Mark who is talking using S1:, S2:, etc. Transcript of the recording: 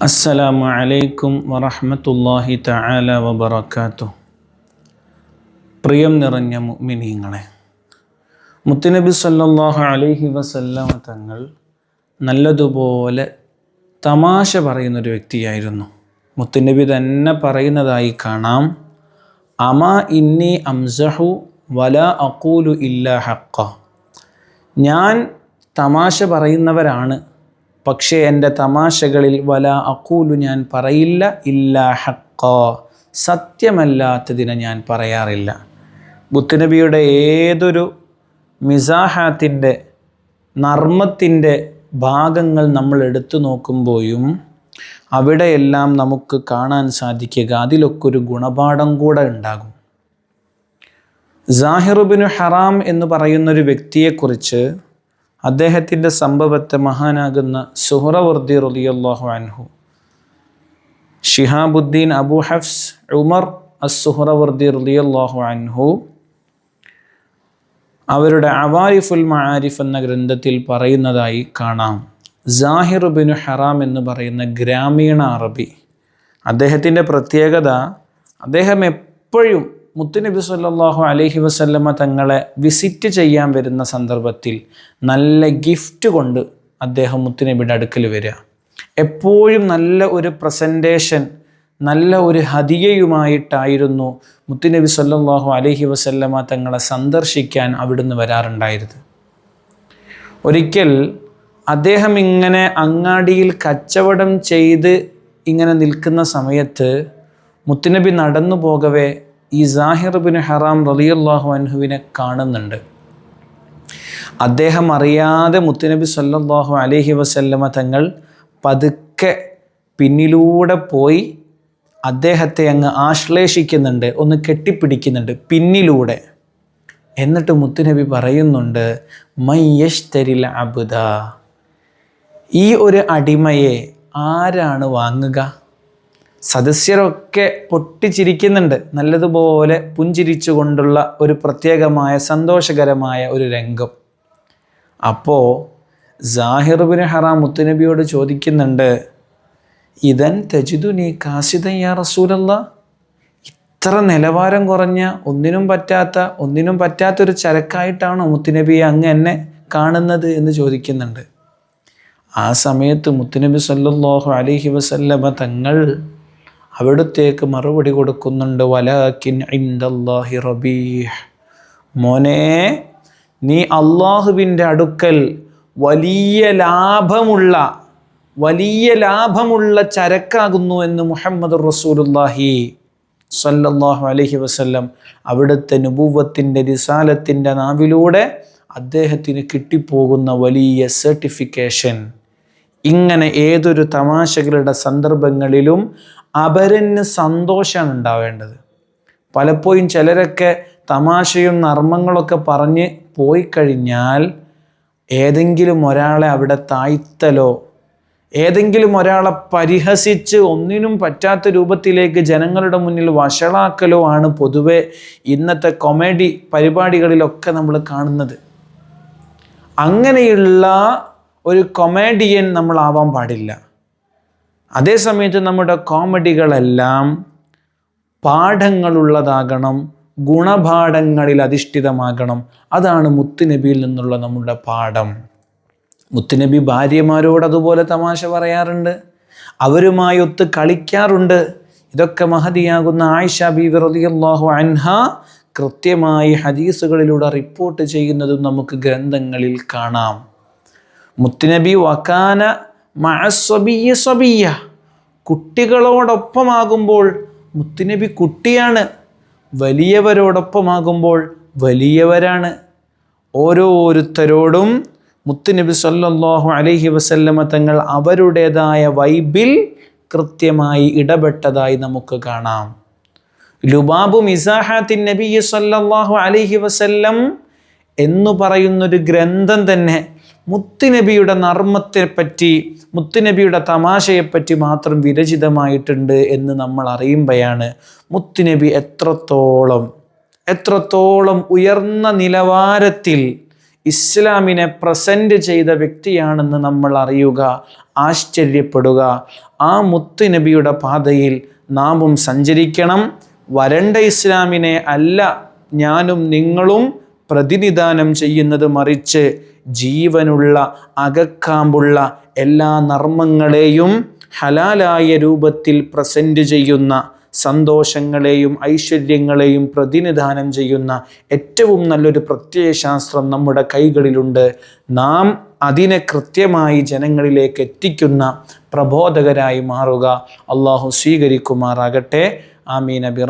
S1: അസ്സലാമു അലൈക്കും വറഹമത്തല്ലാഹി തആല വബറകാത്തു പ്രിയം നിറഞ്ഞ മുഅ്മിനീങ്ങളെ മുത്തുനബി സല്ലല്ലാഹു അലൈഹി വസല്ലമ തങ്ങൾ നല്ലതുപോലെ തമാശ പറയുന്നൊരു വ്യക്തിയായിരുന്നു. മുത്തുനബി തന്നെ പറയുന്നതായി കാണാം അമാ ഇന്നി അംസഹു വല അക്കൂലു ഇല്ല ഹക്ക ഞാൻ തമാശ പറയുന്നവരാണ് പക്ഷേ എന്റെ തമാശകളിൽ വല അക്കൂലു ഞാൻ പറയില്ല ഇല്ല ഹക്ക സത്യമല്ലാത്തതിനെ ഞാൻ പറയാറില്ല. ബുദ്ധനബിയുടെ ഏതൊരു മിസാഹാത്തിന്റെ നർമ്മത്തിന്റെ ഭാഗങ്ങൾ നമ്മൾ എടുത്തു നോക്കുമ്പോഴും അവിടെയെല്ലാം നമുക്ക് കാണാൻ സാധിക്കുക. അതിലൊക്കെ ഒരു ഗുണപാഠം കൂടെ ഉണ്ടാകും. ജാഹിറുബിന് ഹറാം എന്ന് പറയുന്നൊരു വ്യക്തിയെക്കുറിച്ച് അദ്ദേഹത്തിന്റെ സംഭവത്തെ മഹാനാകുന്ന സുഹറവർദി റലിയല്ലാഹു അൻഹു. Shihabuddin Abu Hafs Umar as Suhrawardi അൻഹു അവരുടെ അവാരിഫുൽ മആരിഫ് എന്ന ഗ്രന്ഥത്തിൽ പറയുന്നതായി കാണാം. ജാഹിർ ബിൻ ഹറാം എന്ന് പറയുന്ന ഗ്രാമീണ അറബി. അദ്ദേഹത്തിന്റെ പ്രത്യേകത അദ്ദേഹം എപ്പോഴും മുത്തുനബി സല്ലാഹു അലഹി വസല്ലമ തങ്ങളെ വിസിറ്റ് ചെയ്യാൻ വരുന്ന സന്ദർഭത്തിൽ നല്ല ഗിഫ്റ്റ് കൊണ്ട് അദ്ദേഹം മുത്തുനബിയുടെ അടുക്കൽ വരിക. എപ്പോഴും നല്ല ഒരു പ്രസന്റേഷൻ നല്ല ഒരു ഹതിയയുമായിട്ടായിരുന്നു മുത്തുനബി സല്ലാഹു അലഹി വസല്ലമ തങ്ങളെ സന്ദർശിക്കാൻ അവിടുന്ന് വരാറുണ്ടായിരുന്നത്. ഒരിക്കൽ അദ്ദേഹം ഇങ്ങനെ അങ്ങാടിയിൽ കച്ചവടം ചെയ്ത് ഇങ്ങനെ നിൽക്കുന്ന സമയത്ത് മുത്തുനബി നടന്നു പോകവേ ഈ സാഹിർ ബിൻ ഹറാം റലിയല്ലാഹു അൻഹുവിനെ കാണുന്നുണ്ട്. അദ്ദേഹം അറിയാതെ മുത്തുനബി സല്ലാഹു അലഹി വസല്ലമ തങ്ങൾ പതുക്കെ പിന്നിലൂടെ പോയി അദ്ദേഹത്തെ അങ്ങ് ആശ്ലേഷിക്കുന്നുണ്ട് ഒന്ന് കെട്ടിപ്പിടിക്കുന്നുണ്ട് പിന്നിലൂടെ. എന്നിട്ട് മുത്തുനബി പറയുന്നുണ്ട് മയ്യഷ്തരിൽ അബുദ. ഈ ഒരു അടിമയെ ആരാണ് വാങ്ങുക? സദസ്യരൊക്കെ പൊട്ടിച്ചിരിക്കുന്നുണ്ട്. നല്ലതുപോലെ പുഞ്ചിരിച്ചുകൊണ്ടുള്ള ഒരു പ്രത്യേകമായ സന്തോഷകരമായ ഒരു രംഗം. അപ്പോൾ ജാഹിർബിൻ ഹറാം മുത്തുനബിയോട് ചോദിക്കുന്നുണ്ട് ഇതൻ തജിദു നീ യാ റസൂലല്ല? ഇത്ര നിലവാരം കുറഞ്ഞ ഒന്നിനും പറ്റാത്ത ഒന്നിനും പറ്റാത്തൊരു ചരക്കായിട്ടാണോ മുത്തുനബിയെ അങ്ങ് എന്നെ കാണുന്നത് എന്ന് ചോദിക്കുന്നുണ്ട്. ആ സമയത്ത് മുത്തുനബി സല്ലാഹു അലഹി വസല്ലമ തങ്ങൾ അവിടത്തേക്ക് മറുപടി കൊടുക്കുന്നുണ്ട് വലാക്കിൻ ഇന്ദല്ലാഹി റബീഹ്. മോനെ നീ അള്ളാഹുവിന്റെ അടുക്കൽ വലിയ ലാഭമുള്ള വലിയ ലാഭമുള്ള ചരക്കാകുന്നു എന്ന് മുഹമ്മദ് റസൂലുല്ലാഹി സല്ലല്ലാഹു അലഹി വസ്ല്ലം അവിടുത്തെ നുപൂവത്തിന്റെ നിസാലത്തിന്റെ നാവിലൂടെ അദ്ദേഹത്തിന് കിട്ടിപ്പോകുന്ന വലിയ സർട്ടിഫിക്കേഷൻ ഇങ്ങനെ ഏതൊരു തമാശകളുടെ സന്ദർഭങ്ങളിലും അപരന് സന്തോഷമാണ് ഉണ്ടാവേണ്ടത്. പലപ്പോഴും ചിലരൊക്കെ തമാശയും നർമ്മങ്ങളൊക്കെ പറഞ്ഞ് പോയി കഴിഞ്ഞാൽ ഏതെങ്കിലും ഒരാളെ അവിടെ താഴ്ത്തലോ ഏതെങ്കിലും ഒരാളെ പരിഹസിച്ച് ഒന്നിനും പറ്റാത്ത രൂപത്തിലേക്ക് ജനങ്ങളുടെ മുന്നിൽ വഷളാക്കലോ ആണ് പൊതുവെ ഇന്നത്തെ കൊമേഡി പരിപാടികളിലൊക്കെ നമ്മൾ കാണുന്നത്. അങ്ങനെയുള്ള ഒരു കൊമേഡിയൻ നമ്മളാവാൻ പാടില്ല. അതേസമയത്ത് നമ്മുടെ കോമഡികളെല്ലാം പാഠങ്ങളുള്ളതാകണം ഗുണപാഠങ്ങളിൽ അധിഷ്ഠിതമാകണം. അതാണ് മുത്തുനബിയിൽ നിന്നുള്ള നമ്മുടെ പാഠം. മുത്തുനബി ഭാര്യമാരോട് അതുപോലെ തമാശ പറയാറുണ്ട്. അവരുമായി ഒത്ത് കളിക്കാറുണ്ട്. ഇതൊക്കെ മഹതിയാകുന്ന ആയിഷ ബീവി റളിയല്ലാഹു അൻഹ കൃത്യമായി ഹദീസുകളിലൂടെ റിപ്പോർട്ട് ചെയ്യുന്നതും നമുക്ക് ഗ്രന്ഥങ്ങളിൽ കാണാം. മുത്തുനബി വക്കാന മഴസ്വബിയ സ്വബിയ കുട്ടികളോടൊപ്പമാകുമ്പോൾ മുത്തുനബി കുട്ടിയാണ്. വലിയവരോടൊപ്പമാകുമ്പോൾ വലിയവരാണ്. ഓരോരുത്തരോടും മുത്തുനബി സല്ലാഹു അലഹി വസല്ലമ തങ്ങൾ അവരുടേതായ വൈബിൽ കൃത്യമായി ഇടപെട്ടതായി നമുക്ക് കാണാം. ലുബാബു മിസാഹാത്തിൻ നബി സല്ലാഹു അലഹി വസല്ലം എന്ന് പറയുന്നൊരു ഗ്രന്ഥം തന്നെ മുത്തുനബിയുടെ നർമ്മത്തെപ്പറ്റി മുത്തുനബിയുടെ തമാശയെപ്പറ്റി മാത്രം വിരചിതമായിട്ടുണ്ട് എന്ന് നമ്മൾ അറിയുമ്പോഴാണ് മുത്തുനബി എത്രത്തോളം എത്രത്തോളം ഉയർന്ന നിലവാരത്തിൽ ഇസ്ലാമിനെ പ്രസന്റ് ചെയ്ത വ്യക്തിയാണെന്ന് നമ്മൾ അറിയുക ആശ്ചര്യപ്പെടുക. ആ മുത്തുനബിയുടെ പാതയിൽ നാമും സഞ്ചരിക്കണം. വരണ്ട ഇസ്ലാമിനെ അല്ല ഞാനും നിങ്ങളും പ്രതിനിധാനം ചെയ്യുന്നത് മറിച്ച് ജീവനുള്ള അകക്കാമ്പുള്ള എല്ലാ നർമ്മങ്ങളെയും ഹലാലായ രൂപത്തിൽ പ്രസന്റ് ചെയ്യുന്ന സന്തോഷങ്ങളെയും ഐശ്വര്യങ്ങളെയും പ്രതിനിധാനം ചെയ്യുന്ന ഏറ്റവും നല്ലൊരു പ്രത്യയശാസ്ത്രം നമ്മുടെ കൈകളിലുണ്ട്. നാം അതിനെ കൃത്യമായി ജനങ്ങളിലേക്ക് എത്തിക്കുന്ന പ്രബോധകരായി മാറുക. അള്ളാഹു സ്വീകരിക്കുമാറാകട്ടെ. ആമീൻ. അബി